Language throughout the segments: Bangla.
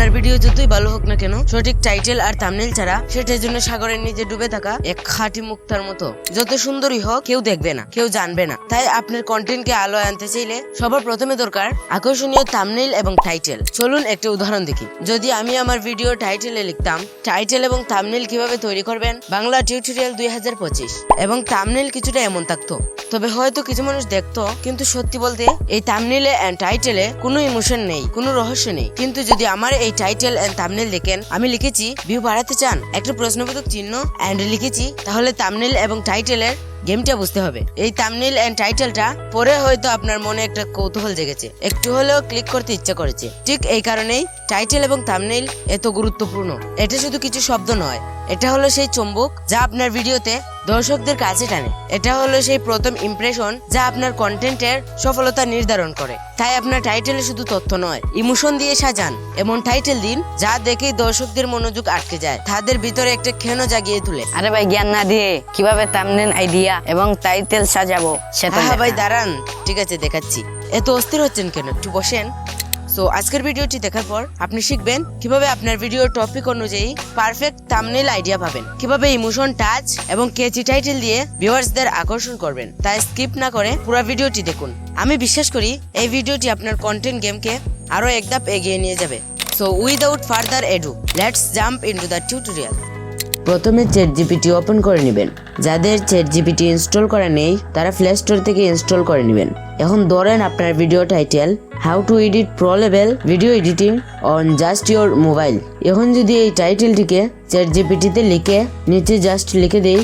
আপনার ভিডিও যতই ভালো হোক না কেন, সঠিক টাইটেল আর থাম্বনেল ছাড়া সেটার জন্য সাগরের নিচে ডুবে থাকা এক খাঁটি মুক্তার মতো। যত সুন্দরই হোক, কেউ দেখবে না, কেউ জানবে না। তাই আপনার কন্টেন্টকে আলোয় আনতে চাইলে সবার প্রথমে দরকার আকর্ষণীয় থাম্বনেল এবং টাইটেল চলুন একটা উদাহরণ দেখি। যদি আমি আমার ভিডিও টাইটেলে লিখতাম টাইটেল এবং থাম্বনেল কীভাবে তৈরি করবেন? বাংলা টিউটোরিয়াল দুই হাজার পঁচিশ। এবং থাম্বনেল কিছুটা এমন থাকতো। তবে হয়তো কিছু মানুষ দেখতো, কিন্তু সত্যি বলতে এই থাম্বনেলে এন্ড টাইটেলে কোনো ইমোশন নেই, কোনো রহস্য নেই। কিন্তু যদি আমার এই টাইটেল এন্ড থাম্বনেল দেখেন। আমি লিখেছি, ভিউ বাড়াতে চান? একটা প্রশ্নবোধক চিহ্ন এন্ড লিখেছি, তাহলে থাম্বনেল এবং টাইটেলের গেমটা বুঝতে হবে। এই তামনিল এন্ড টাইটেলটা পরে হয়তো আপনার মনে একটা কৌতূহল জেগেছে। একটু হলেও ক্লিক করতে ইচ্ছা করেছে। ঠিক এই কারণেই টাইটেল এবং থাম্বনেল এত গুরুত্বপূর্ণ। এটা শুধু কিছু শব্দ নয়, এটা হলো সেই চুম্বক যা আপনার ভিডিওতে দর্শকদের কাছে টানে। এটা হলো সেই প্রথম ইমপ্রেশন যা আপনার কন্টেন্টের সফলতা নির্ধারণ করে। তাই আপনার টাইটেলে শুধু তথ্য নয় ইমোশন দিয়ে সাজান। এমন টাইটেল দিন যা দেখেই দর্শকদের মনোযোগ আটকে যায়, তাদের ভিতরে একটা ক্ষণ জাগিয়ে তুলে। আরে ভাই, জ্ঞান না দিয়ে কীভাবে থাম্বনেল আইডিয়া এবং টাইটেল সাজাবো সেটা হ্যাঁ ভাই দাঁড়ান। ঠিক আছে দেখাচ্ছি। এত অস্থির হচ্ছেন কেন? একটু বসেন। সো আজকের ভিডিওটি দেখার পর আপনি শিখবেন কীভাবে আপনার ভিডিও টপিক অনুযায়ী পারফেক্ট থাম্বনেল আইডিয়া পাবেন। কীভাবে ইমোশন টাচ এবং কেচি টাইটেল দিয়ে ভিউয়ার্সদের আকর্ষণ করবেন। তাই স্কিপ না করে পুরো ভিডিওটি দেখুন। আমি বিশ্বাস করি এই ভিডিওটি আপনার কন্টেন্ট গেমকে আরও এক ধাপ এগিয়ে নিয়ে যাবে। So without further ado let's jump into the tutorial প্রথমে চ্যাট জিপিটি ওপেন করে নেবেন। যাদের চ্যাট জিপিটি ইনস্টল করা নেই, তারা প্লে স্টোর থেকে ইনস্টল করে নেবেন। এখন ধরেন আপনার video title how to edit pro level video editing on just your mobile এখন যদি এই টাইটেলটিকে চ্যাট জিপিটিতে লিখে, নিচে জাস্ট লিখে দেই,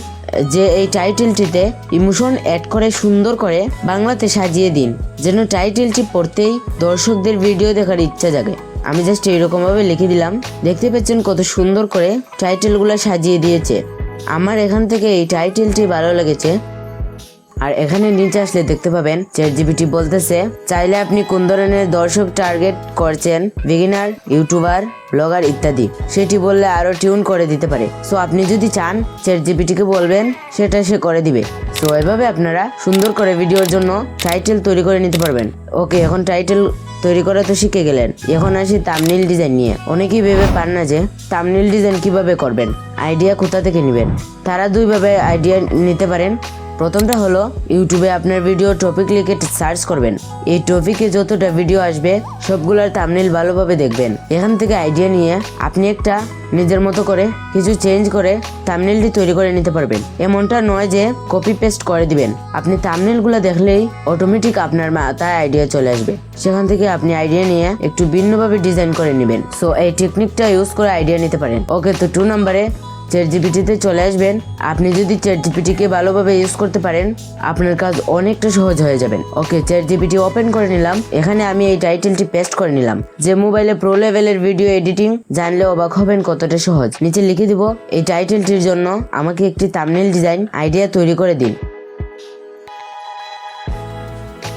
যে এই টাইটেলটিতে ইমোশন অ্যাড করে, সুন্দর করে বাংলাতে সাজিয়ে দিন। যেন টাইটেলটি পড়তেই দর্শকদের ভিডিও দেখার ইচ্ছা জাগে। আমি জাস্ট এরকম ভাবে লিখে দিলাম। দেখতে পাচ্ছেন কত সুন্দর করে টাইটেলগুলো সাজিয়ে দিয়েছে। আমার এখান থেকে এই টাইটেলটি ভালো লেগেছে। আর এখানে নিচে আসলে দেখতে পাবেন চ্যাট জিপিটি বলতেছে, চাইলে আপনি কোন ধরনের দর্শক টার্গেট করছেন? বিগিনার ইউটিউবার ব্লগার ইত্যাদি। সেটি বললে আরও টিউন করে দিতে পারে। সো আপনি যদি চান চ্যাট জিপিটিকে বলবেন, সেটা সে করে দিবে। সো এভাবে আপনারা সুন্দর করে ভিডিওর জন্য টাইটেল তৈরি করে নিতে পারবেন। ওকে এখন টাইটেল তৈরি করা তো শিখে গেলেন। এখন আসি তামনিল ডিজাইন নিয়ে। অনেকেই ভেবে পান না যে তামনিল ডিজাইন কীভাবে করবেন। আইডিয়া কোথা থেকে নেবেন? তারা দুইভাবে আইডিয়া নিতে পারেন। প্রথমটা হলো, ইউটিউবে আপনার ভিডিও টপিক লিখে সার্চ করবেন। এই টপিকে যতটা ভিডিও আসবে, সবগুলোর থাম্বনেল ভালোভাবে দেখবেন। এখান থেকে আইডিয়া নিয়ে আপনি একটা নিজের মতো করে কিছু চেঞ্জ করে থাম্বনেলটি তৈরি করে নিতে পারবেন। এমনটা নয় যে কপি পেস্ট করে দিবেন। আপনি থাম্বনেলগুলো দেখলেই অটোমেটিক আপনার মাথায় আইডিয়া চলে আসবে। সেখান থেকে আপনি আইডিয়া নিয়ে একটু ভিন্নভাবে ডিজাইন করে নেবেন। সো এই টেকনিকটা ইউজ করে আইডিয়া নিতে পারেন। ওকে তো টু নম্বরে চ্যাট জিপিটিতে চলে আসবেন। আপনি যদি চ্যাট জিপিটিকে ভালোভাবে ইউজ করতে পারেন, আপনার কাজ অনেকটা সহজ হয়ে যাবেন ওকে চ্যাট জিপিটি ওপেন করে নিলাম। এখানে আমি এই টাইটেলটি পেস্ট করে নিলাম। যে মোবাইলে প্রো লেভেলের ভিডিও এডিটিং জানলে অবাক হবেন কতটা সহজ। নিচে লিখে দিব, এই টাইটেলটির জন্য আমাকে একটি তামনেল ডিজাইন আইডিয়া তৈরি করে দিন।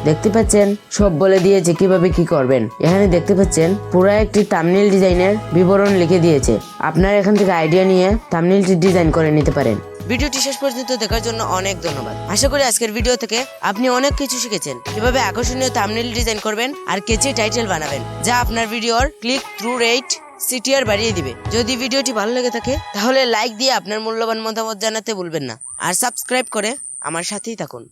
দেখতে পাচ্ছেন? সব বলে দিয়েছে কীভাবে কি করবেন। এখানে দেখতে পাচ্ছেন, পুরো একটি থাম্বনেল ডিজাইনের বিবরণ লিখে দিয়েছে। আপনারা এখান থেকে আইডিয়া নিয়ে থাম্বনেলটি ডিজাইন করে নিতে পারেন। ভিডিওটি শেষ পর্যন্ত দেখার জন্য অনেক ধন্যবাদ। আশা করি আজকের ভিডিও থেকে আপনি অনেক কিছু শিখেছেন। কীভাবে আকর্ষণীয় থাম্বনেল ডিজাইন করবেন আর কেচি টাইটেল বানাবেন, যা আপনার ভিডিওর ক্লিক থ্রু রেট সিটিআর বাড়িয়ে দিবে। যদি ভিডিওটি ভালো লেগে থাকে, তাহলে লাইক দিয়ে আপনার মূল্যবান মতামত জানাতে ভুলবেন না। আর সাবস্ক্রাইব করে আমার সাথেই থাকুন।